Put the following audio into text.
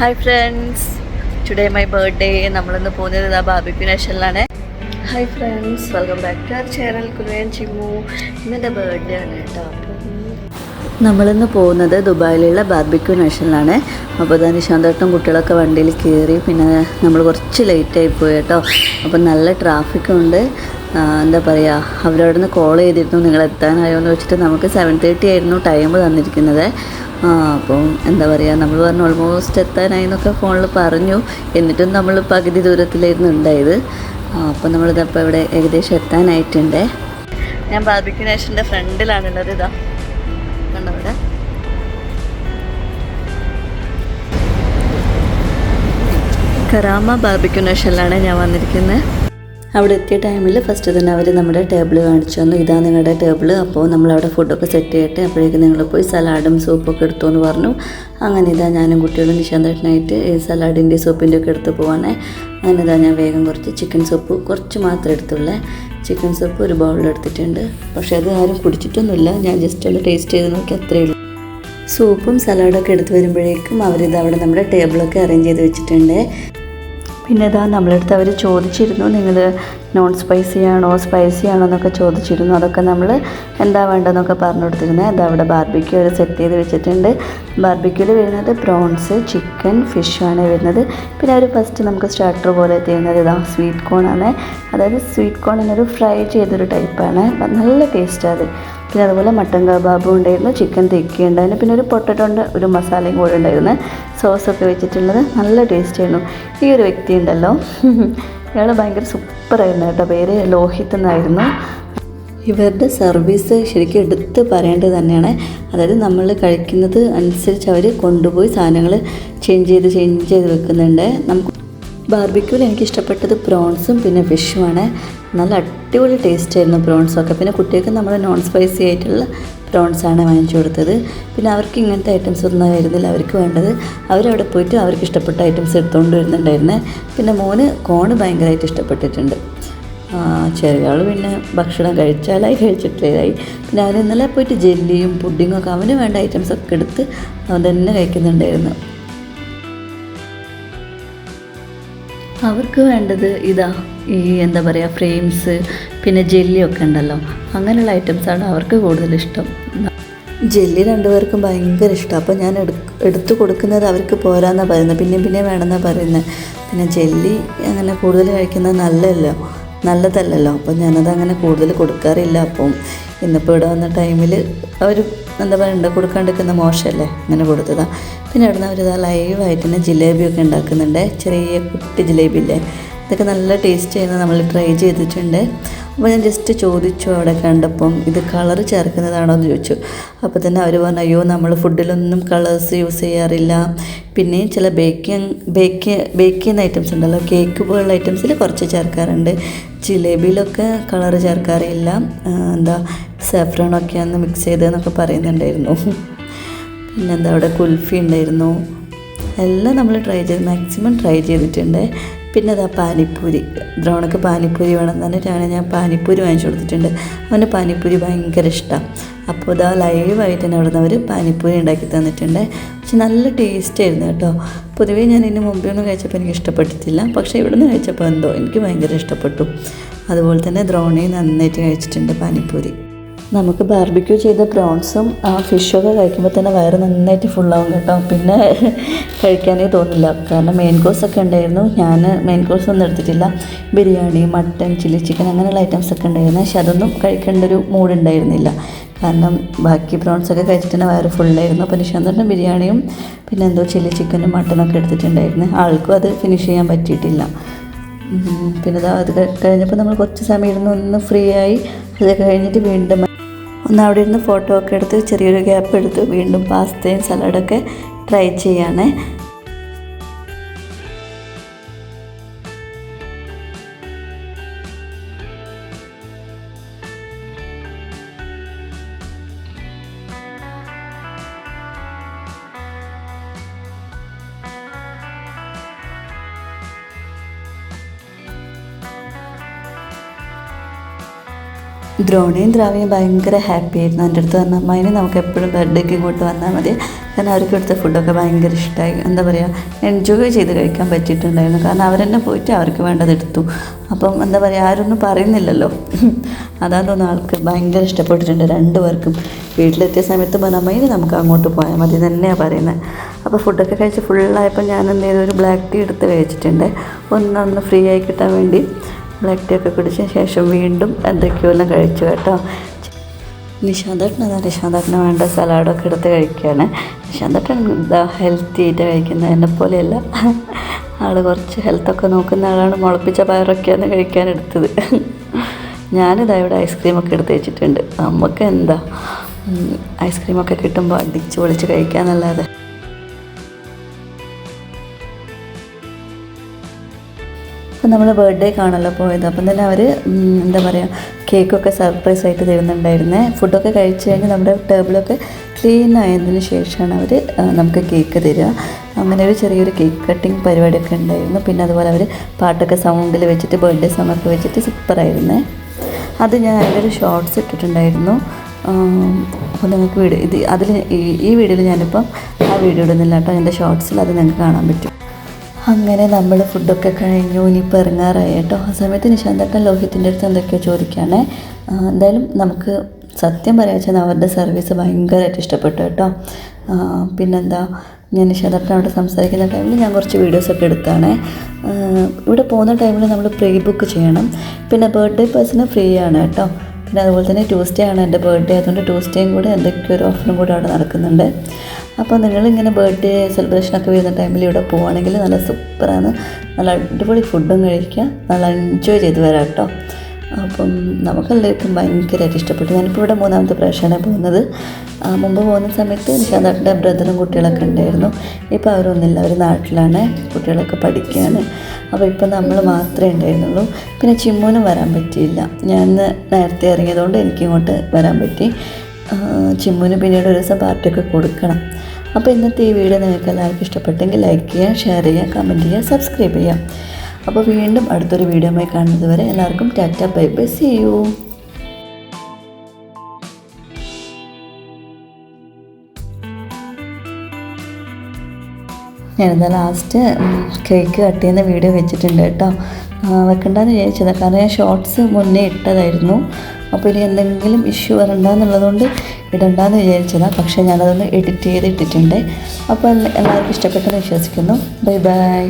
Hi friends today my birthday നമ്മളിന്ന് പോകുന്നത് ഇതാ barbecue നാഷണലാണ് hi friends welcome back to our channel കുലുവൻ ചിമു ഇന്നെന്റെ ബർത്ത്ഡേ ആണ് കേട്ടോ. നമ്മളിന്ന് പോകുന്നത് ദുബായിലുള്ള ബാർബിക്യൂ നാഷണലാണ് അപ്പോൾ ഇതാ നിശാന്തോട്ടം കുട്ടികളൊക്കെ വണ്ടിയിൽ കയറി പിന്നെ നമ്മൾ കുറച്ച് ലേറ്റായി പോയി കേട്ടോ. അപ്പോൾ നല്ല ട്രാഫിക്കും ഉണ്ട്. എന്താ പറയുക അവരവിടെ നിന്ന് കോൾ ചെയ്തിരുന്നു നിങ്ങൾ എത്താനായോ എന്ന് വെച്ചിട്ട് നമുക്ക് സെവൻ തേർട്ടി ആയിരുന്നു ടൈം തന്നിരിക്കുന്നത്. ആ അപ്പം എന്താ പറയുക നമ്മൾ പറഞ്ഞു ഓൾമോസ്റ്റ് എത്താനായി എന്നൊക്കെ ഫോണിൽ പറഞ്ഞു. എന്നിട്ടും നമ്മൾ പകുതി ദൂരത്തിലായിരുന്നു ഉണ്ടായത്. ആ, അപ്പം നമ്മളിതപ്പോൾ ഇവിടെ ഏകദേശം എത്താനായിട്ടുണ്ട്. ഞാൻ ബാർബിക്യൂ നേഷന്റെ ഫ്രണ്ടിലാണുള്ളത് ഇതാ. കണ്ടോ ഇവിടെ കറാമ ബാർബിക്യൂ നേഷനിലാണ് ഞാൻ വന്നിരിക്കുന്നത്. അവിടെ എത്തിയ ടൈമിൽ ഫസ്റ്റ് തന്നെ അവർ നമ്മുടെ ടേബിൾ കാണിച്ചു തന്നു. ഇതാ നിങ്ങളുടെ ടേബിൾ അപ്പോൾ നമ്മളവിടെ ഫുഡൊക്കെ സെറ്റ് ചെയ്യട്ടെ അപ്പോഴേക്കും നിങ്ങൾ പോയി സലാഡും സൂപ്പൊക്കെ എടുത്തു എന്ന് പറഞ്ഞു. അങ്ങനെ ഇതാ ഞാനും കുട്ടികളും നിശാന്തേട്ടനായിട്ട് സലാഡിന്റെ സൂപ്പിന്റെ ഒക്കെ എടുത്ത് പോവാണേ. അങ്ങനെ ഇതാ ഞാൻ വേഗം കുറച്ച് ചിക്കൻ സൂപ്പ് കുറച്ച് മാത്രം എടുത്തുള്ളേ. ചിക്കൻ സൂപ്പ് ഒരു ബൗളിൽ എടുത്തിട്ടുണ്ട്. പക്ഷേ അത് ആരും കുടിച്ചിട്ടൊന്നുമില്ല. ഞാൻ ജസ്റ്റ് ഒന്ന് ടേസ്റ്റ് ചെയ്ത് നോക്കി അത്രയേ ഉള്ളൂ. സൂപ്പും സലാഡൊക്കെ എടുത്ത് വരുമ്പോഴേക്കും അവരിത് അവിടെ നമ്മുടെ ടേബിളൊക്കെ അറേഞ്ച് ചെയ്ത് വെച്ചിട്ടുണ്ട്. പിന്നെ ഇതാ നമ്മളടുത്ത് അവർ ചോദിച്ചിരുന്നു നിങ്ങൾ നോൺ സ്പൈസി ആണോ സ്പൈസി ആണോ എന്നൊക്കെ ചോദിച്ചിരുന്നു. അതൊക്കെ നമ്മൾ എന്താ വേണ്ടതെന്നൊക്കെ പറഞ്ഞു കൊടുത്തിരുന്നത് അത് അവിടെ ബാർബിക്യൂ ഒരു സെറ്റ് ചെയ്ത് വെച്ചിട്ടുണ്ട്. ബാർബിക്യൂവിൽ വരുന്നത് പ്രോൺസ് ചിക്കൻ ഫിഷാണ് വരുന്നത്. പിന്നെ അവർ ഫസ്റ്റ് നമുക്ക് സ്റ്റാർട്ടർ പോലെ തരുന്നത് ഇതാ സ്വീറ്റ് ആണ്. അതായത് സ്വീറ്റ് കോൺ എന്നൊരു ഫ്രൈ ചെയ്തൊരു ടൈപ്പാണ് നല്ല ടേസ്റ്റാണ് അത്. പിന്നെ അതുപോലെ മട്ടൻ കബാബും ഉണ്ടായിരുന്നു ചിക്കൻ തിക്കി ഉണ്ടായിരുന്നു പിന്നെ ഒരു പൊട്ടറ്റോണ്ട് ഒരു മസാലയും കൂടെ ഉണ്ടായിരുന്നു. സോസൊക്കെ വെച്ചിട്ടുള്ളത് നല്ല ടേസ്റ്റ് ആയിരുന്നു. ഈ ഒരു വ്യക്തി ഉണ്ടല്ലോ. ഇയാൾ ഭയങ്കര സൂപ്പറായിരുന്നു കേട്ടോ പേര് ലോഹിത് എന്നായിരുന്നു. ഇവരുടെ സർവീസ് ശരിക്കും എടുത്ത് പറയേണ്ടത് തന്നെയാണ്. അതായത് നമ്മൾ കഴിക്കുന്നത് അനുസരിച്ച് അവർ കൊണ്ടുപോയി സാധനങ്ങൾ ചേഞ്ച് ചെയ്ത് ചേഞ്ച് ചെയ്ത് വെക്കുന്നുണ്ട്. നമുക്ക് ബാർബിക്യൂവിൽ എനിക്ക് ഇഷ്ടപ്പെട്ടത് പ്രോൺസും പിന്നെ ഫിഷുമാണ് നല്ല അടിപൊളി ടേസ്റ്റ് ആയിരുന്നു പ്രോൺസൊക്കെ പിന്നെ കുട്ടികൾക്ക് നമ്മൾ നോൺ സ്പൈസി ആയിട്ടുള്ള പ്രോൺസാണ് വാങ്ങിച്ചു കൊടുത്തത്. പിന്നെ അവർക്ക് ഇങ്ങനത്തെ ഐറ്റംസ് ഒന്നും ആയിരുന്നില്ല. അവർക്ക് വേണ്ടത് അവരവിടെ പോയിട്ട് അവർക്ക് ഇഷ്ടപ്പെട്ട ഐറ്റംസ് എടുത്തുകൊണ്ട് വരുന്നുണ്ടായിരുന്നു. പിന്നെ മോന് കോണ് ഭയങ്കരമായിട്ട് ഇഷ്ടപ്പെട്ടിട്ടുണ്ട്. ചെറിയ ആൾ പിന്നെ ഭക്ഷണം കഴിച്ചാലായി കഴിച്ചിട്ടില്ലായി പിന്നെ അവൻ ഇന്നലെ പോയിട്ട് ജെല്ലിയും പുഡിങ്ങും ഒക്കെ അവന് വേണ്ട ഐറ്റംസ് ഒക്കെ എടുത്ത് അവൻ തന്നെ കഴിക്കുന്നുണ്ടായിരുന്നു. അവർക്ക് വേണ്ടത് ഇതാ ഈ എന്താ പറയുക ഫ്രെയിംസ് പിന്നെ ജെല്ലിയൊക്കെ ഉണ്ടല്ലോ. അങ്ങനെയുള്ള ഐറ്റംസാണ് അവർക്ക് കൂടുതൽ ഇഷ്ടം. ജെല്ലി രണ്ടുപേർക്കും ഭയങ്കര ഇഷ്ടം. അപ്പോൾ ഞാൻ എടു എടുത്തു കൊടുക്കുന്നത് അവർക്ക് പോരാന്നാണ് പറയുന്നത്. പിന്നെയും പിന്നെയും വേണമെന്നാണ് പറയുന്നത്. പിന്നെ ജെല്ലി അങ്ങനെ കൂടുതൽ കഴിക്കുന്നത് നല്ലതല്ലോ. നല്ലതല്ലല്ലോ. അപ്പം ഞാനത് അങ്ങനെ കൂടുതൽ കൊടുക്കാറില്ല. അപ്പം ഇന്നിപ്പോൾ ഇവിടെ വന്ന ടൈമിൽ അവർ എന്താ പറയണ്ട കൊടുക്കാണ്ടിരിക്കുന്ന മോശമല്ലേ? അങ്ങനെ കൊടുത്തതാണ് പിന്നെ അവിടുന്ന് അവർ ലൈവായിട്ട് തന്നെ ജിലേബിയൊക്കെ ഉണ്ടാക്കുന്നുണ്ട്. ചെറിയ കുട്ടി ജിലേബി ഇല്ലേ? ഇതൊക്കെ നല്ല ടേസ്റ്റ് ചെയ്യുന്നത് നമ്മൾ ട്രൈ ചെയ്തിട്ടുണ്ട്. അപ്പോൾ ഞാൻ ജസ്റ്റ് ചോദിച്ചു അവിടെ കണ്ടപ്പം ഇത് കളർ ചേർക്കുന്നതാണോ എന്ന് ചോദിച്ചു. അപ്പോൾ തന്നെ അവർ പറഞ്ഞു അയ്യോ നമ്മൾ ഫുഡിലൊന്നും കളേഴ്സ് യൂസ് ചെയ്യാറില്ല. പിന്നെ ചില ബേക്കിങ് ബേക്ക് ബേക്ക് ചെയ്യുന്ന ഐറ്റംസ് ഉണ്ടല്ലോ കേക്ക് പോലുള്ള ഐറ്റംസിൽ കുറച്ച് ചേർക്കാറുണ്ട്. ജിലേബിയിലൊക്കെ കളർ ചേർക്കാറില്ല. ആ, എന്താ ഒന്ന് മിക്സ് ചെയ്തതെന്നൊക്കെ പറയുന്നുണ്ടായിരുന്നു. പിന്നെ പിന്നെന്താ അവിടെ കുൽഫി ഉണ്ടായിരുന്നു. എല്ലാം നമ്മൾ ട്രൈ ചെയ്ത് മാക്സിമം ട്രൈ ചെയ്തിട്ടുണ്ട്. പിന്നെ അതാ പാനിപ്പൂരി. ദ്രോണക്ക് പാനിപ്പൂരി വേണം എന്ന് പറഞ്ഞിട്ടാണ് ഞാൻ പാനിപ്പൂരി വാങ്ങിച്ചു കൊടുത്തിട്ടുണ്ട്. അവന് പാനിപ്പൂരി ഭയങ്കര ഇഷ്ടമാണ് അപ്പോൾ ഇതാ ലൈവായിട്ട് തന്നെ അവിടെ നിന്ന് അവർ പാനിപ്പൂരി ഉണ്ടാക്കി തന്നിട്ടുണ്ട്. പക്ഷെ നല്ല ടേസ്റ്റ് ആയിരുന്നു കേട്ടോ. പൊതുവേ ഞാൻ ഇതിന് മുമ്പേ ഒന്നും കഴിച്ചപ്പോൾ എനിക്ക് ഇഷ്ടപ്പെട്ടിട്ടില്ല. പക്ഷേ ഇവിടെ നിന്ന് കഴിച്ചപ്പോൾ എന്തോ എനിക്ക് ഭയങ്കര ഇഷ്ടപ്പെട്ടു. അതുപോലെ തന്നെ ദ്രോണയും നന്നായിട്ട് കഴിച്ചിട്ടുണ്ട് പാനിപ്പൂരി. നമുക്ക് ബാർബിക്യൂ ചെയ്ത പ്രോൺസും ആ ഫിഷൊക്കെ കഴിക്കുമ്പോൾ തന്നെ വയറ് നന്നായിട്ട് ഫുള്ളാവും കേട്ടോ. പിന്നെ കഴിക്കാനേ തോന്നില്ല. കാരണം മെയിൻ കോഴ്സ് ഒക്കെ ഉണ്ടായിരുന്നു. ഞാൻ മെയിൻ കോഴ്സ് ഒന്നും എടുത്തിട്ടില്ല. ബിരിയാണി മട്ടൻ ചില്ലി ചിക്കൻ അങ്ങനെയുള്ള ഐറ്റംസ് ഒക്കെ ഉണ്ടായിരുന്നു. പക്ഷെ അതൊന്നും കഴിക്കേണ്ട ഒരു മൂഡ് ഉണ്ടായിരുന്നില്ല. കാരണം ബാക്കി പ്രോൺസൊക്കെ കഴിച്ചിട്ട് തന്നെ വയറ് ഫുള്ളായിരുന്നു അപ്പോൾ നിശാന്തന്റെ ബിരിയാണിയും പിന്നെ എന്തോ ചില്ലി ചിക്കനും മട്ടനൊക്കെ എടുത്തിട്ടുണ്ടായിരുന്നു. ആൾക്കും അത് ഫിനിഷ് ചെയ്യാൻ പറ്റിയിട്ടില്ല. പിന്നെ അത് കഴിഞ്ഞപ്പോൾ നമ്മൾ കുറച്ച് സമയം ഇരുന്ന് ഒന്ന് ഫ്രീ ആയി. അത് കഴിഞ്ഞിട്ട് വീണ്ടും ഒന്ന് അവിടെ ഇരുന്ന് ഫോട്ടോ ഒക്കെ എടുത്ത് ചെറിയൊരു ഗ്യാപ്പ് എടുത്ത് വീണ്ടും പാസ്തയും സലാഡൊക്കെ ട്രൈ ചെയ്യാണ്. ദ്രോണിയും ദ്രാവിയും ഭയങ്കര ഹാപ്പി ആയിരുന്നു. എന്റെ അടുത്ത് വന്നാൽ അമ്മായിന് നമുക്ക് എപ്പോഴും ബർത്ത്ഡേക്ക് ഇങ്ങോട്ട് വന്നാൽ മതി. കാരണം അവർക്ക് എടുത്ത ഫുഡൊക്കെ ഭയങ്കര ഇഷ്ടമായി എന്താ പറയുക എൻജോയ് ചെയ്ത് കഴിക്കാൻ പറ്റിയിട്ടുണ്ടായിരുന്നു. കാരണം അവരെന്നെ പോയിട്ട് അവർക്ക് വേണ്ടത് എടുത്തു. അപ്പം എന്താ പറയുക ആരൊന്നും പറയുന്നില്ലല്ലോ. അതാ തോന്നുന്നു ആൾക്ക് ഭയങ്കര ഇഷ്ടപ്പെട്ടിട്ടുണ്ട്. രണ്ടുപേർക്കും വീട്ടിലെത്തിയ സമയത്ത് ഇനി നമുക്ക് അങ്ങോട്ട് പോയാൽ മതി. തന്നെയാണ് പറയുന്നത്. അപ്പോൾ ഫുഡൊക്കെ കഴിച്ച് ഫുള്ളായപ്പോൾ ഞാൻ എന്ത് ചെയ്തു? ഒരു ബ്ലാക്ക് ടീ എടുത്ത് കഴിച്ചിട്ടുണ്ട്. ഒന്നൊന്ന് ഫ്രീ ആയി കിട്ടാൻ വേണ്ടി. ബ്ലാക്ക് ടീ ഒക്കെ കുടിച്ച ശേഷം വീണ്ടും എന്തൊക്കെയോ എല്ലാം കഴിച്ചു കേട്ടോ. നിശാന്തട്ടൻ അതാ നിശാന്തട്ടന് വേണ്ട സലാഡൊക്കെ എടുത്ത് കഴിക്കുകയാണ്. നിശാന്തട്ടൻ എന്താ ഹെൽത്തി ആയിട്ട് കഴിക്കുന്നത് എന്നെ പോലെയല്ല. ആൾ കുറച്ച് ഹെൽത്തൊക്കെ നോക്കുന്ന ആളാണ്. മുളപ്പിച്ച പയറൊക്കെയാണ് കഴിക്കാൻ എടുത്തത്. ഞാനിതാ ഇവിടെ ഐസ്ക്രീമൊക്കെ എടുത്ത് വെച്ചിട്ടുണ്ട്. നമുക്ക് എന്താ? ഐസ്ക്രീമൊക്കെ കിട്ടുമ്പോൾ അടിച്ച് പൊളിച്ച് കഴിക്കാന്നല്ലാതെ. അപ്പം നമ്മൾ ബർത്ത്ഡേ കാണല്ലോ പോയത്. അപ്പം തന്നെ അവർ എന്താ പറയുക കേക്കൊക്കെ സർപ്രൈസ് ആയിട്ട് തരുന്നുണ്ടായിരുന്നേ. ഫുഡൊക്കെ കഴിച്ച് കഴിഞ്ഞ് നമ്മുടെ ടേബിളൊക്കെ ക്ലീൻ ആയതിന് ശേഷമാണ് അവർ നമുക്ക് കേക്ക് തരിക. അങ്ങനെ ഒരു ചെറിയൊരു കേക്ക് കട്ടിങ് പരിപാടിയൊക്കെ ഉണ്ടായിരുന്നു. പിന്നെ അതുപോലെ അവർ പാട്ടൊക്കെ സൗണ്ടിൽ വെച്ചിട്ട് ബർത്ത്ഡേ സോങ്ങൊക്കെ വെച്ചിട്ട് സൂപ്പറായിരുന്നേ അത് ഞാൻ അതിന്റെ ഒരു ഷോർട്സ് ഇട്ടിട്ടുണ്ടായിരുന്നു. അപ്പോൾ നിങ്ങൾക്ക് വീഡിയോ ഇത് അതിൽ ഈ വീഡിയോയിൽ ഞാനിപ്പം ആ വീഡിയോ ഇടുന്നില്ല കേട്ടോ. എന്റെ ഷോർട്സിൽ അത് നിങ്ങൾക്ക് കാണാൻ പറ്റും. അങ്ങനെ നമ്മൾ ഫുഡൊക്കെ കഴിഞ്ഞു. ഇനിയിപ്പോൾ ഇറങ്ങാറായി കേട്ടോ. ആ സമയത്ത് നിശാന്തട്ടൻ ലോഹിത്തിന്റെ അടുത്ത് എന്തൊക്കെയോ ചോദിക്കുകയാണേ. എന്തായാലും നമുക്ക് സത്യം പറയാ വെച്ചാൽ അവരുടെ സർവീസ് ഭയങ്കരമായിട്ട് ഇഷ്ടപ്പെട്ടു കേട്ടോ. പിന്നെന്താ ഞാൻ നിശാന്തട്ടനോട് സംസാരിക്കുന്ന ടൈമിൽ ഞാൻ കുറച്ച് വീഡിയോസൊക്കെ എടുത്താണേ. ഇവിടെ പോകുന്ന ടൈമിൽ നമ്മൾ പ്രീ ബുക്ക് ചെയ്യണം. പിന്നെ ബർത്ത്ഡേ പേഴ്സണ് ഫ്രീ ആണ് കേട്ടോ. പിന്നെ അതുപോലെ തന്നെ ട്യൂസ്ഡേ ആണ് എന്റെ ബർത്ത്ഡേ അതുകൊണ്ട് ട്യൂസ്ഡേയും കൂടെ എന്തൊക്കെയോ ഒരു ഓഫറും കൂടെ അവിടെ നടക്കുന്നുണ്ട്. അപ്പോൾ നിങ്ങളിങ്ങനെ ബർത്ത്ഡേ സെലിബ്രേഷനൊക്കെ വരുന്ന ടൈമിൽ ഇവിടെ പോവുകയാണെങ്കിൽ നല്ല സൂപ്പറാണ് നല്ല അടിപൊളി ഫുഡും കഴിക്കുക. നല്ല എൻജോയ് ചെയ്ത് വരാം കേട്ടോ. അപ്പം നമുക്കെല്ലാവർക്കും ഭയങ്കരമായിട്ട് ഇഷ്ടപ്പെട്ടു. ഞാനിപ്പോൾ ഇവിടെ മൂന്നാമത്തെ പ്രാവശ്യമാണ് പോകുന്നത്. മുമ്പ് പോകുന്ന സമയത്ത് നിശാന്താട്ടിന്റെ ബ്രദറും കുട്ടികളൊക്കെ ഉണ്ടായിരുന്നു. ഇപ്പോൾ അവരൊന്നുമില്ല അവർ നാട്ടിലാണ് കുട്ടികളൊക്കെ പഠിക്കുകയാണ്. അപ്പോൾ ഇപ്പം നമ്മൾ മാത്രമേ ഉണ്ടായിരുന്നുള്ളൂ. പിന്നെ ചിമ്മൂനും വരാൻ പറ്റിയില്ല. ഞാൻ നേരത്തെ ഇറങ്ങിയതുകൊണ്ട് എനിക്ക് ഇങ്ങോട്ട് വരാൻ പറ്റി. ആ, ചിമ്മുന് പിന്നീട് ഒരു ദിവസം പാർട്ടിയൊക്കെ കൊടുക്കണം. അപ്പോൾ ഇന്നത്തെ ഈ വീഡിയോ നിങ്ങൾക്ക് എല്ലാവർക്കും ഇഷ്ടപ്പെട്ടെങ്കിൽ ലൈക്ക് ചെയ്യുക ഷെയർ ചെയ്യുക കമന്റ് ചെയ്യുക സബ്സ്ക്രൈബ് ചെയ്യാം അപ്പോൾ വീണ്ടും അടുത്തൊരു വീഡിയോയുമായി കാണുന്നത് വരെ എല്ലാവർക്കും tata bye bye see you. ഞാനിതാ ലാസ്റ്റ് കേക്ക് കട്ട് ചെയ്യുന്ന വീഡിയോ വെച്ചിട്ടുണ്ട് കേട്ടോ. വെക്കണ്ടെന്ന് വിചാരിച്ചത്. കാരണം ഞാൻ ഷോർട്സ് മുന്നേ ഇട്ടതായിരുന്നു. അപ്പോൾ ഇനി എന്തെങ്കിലും ഇഷ്യൂ വരണ്ടെന്നുള്ളതുകൊണ്ട് ഇടണ്ടെന്ന് വിചാരിച്ചതാണ് പക്ഷേ ഞാനതൊന്ന് എഡിറ്റ് ചെയ്ത് ഇട്ടിട്ടുണ്ട്. അപ്പോൾ എല്ലാവർക്കും ഇഷ്ടപ്പെട്ടെന്ന് വിശ്വസിക്കുന്നു. Bye bye.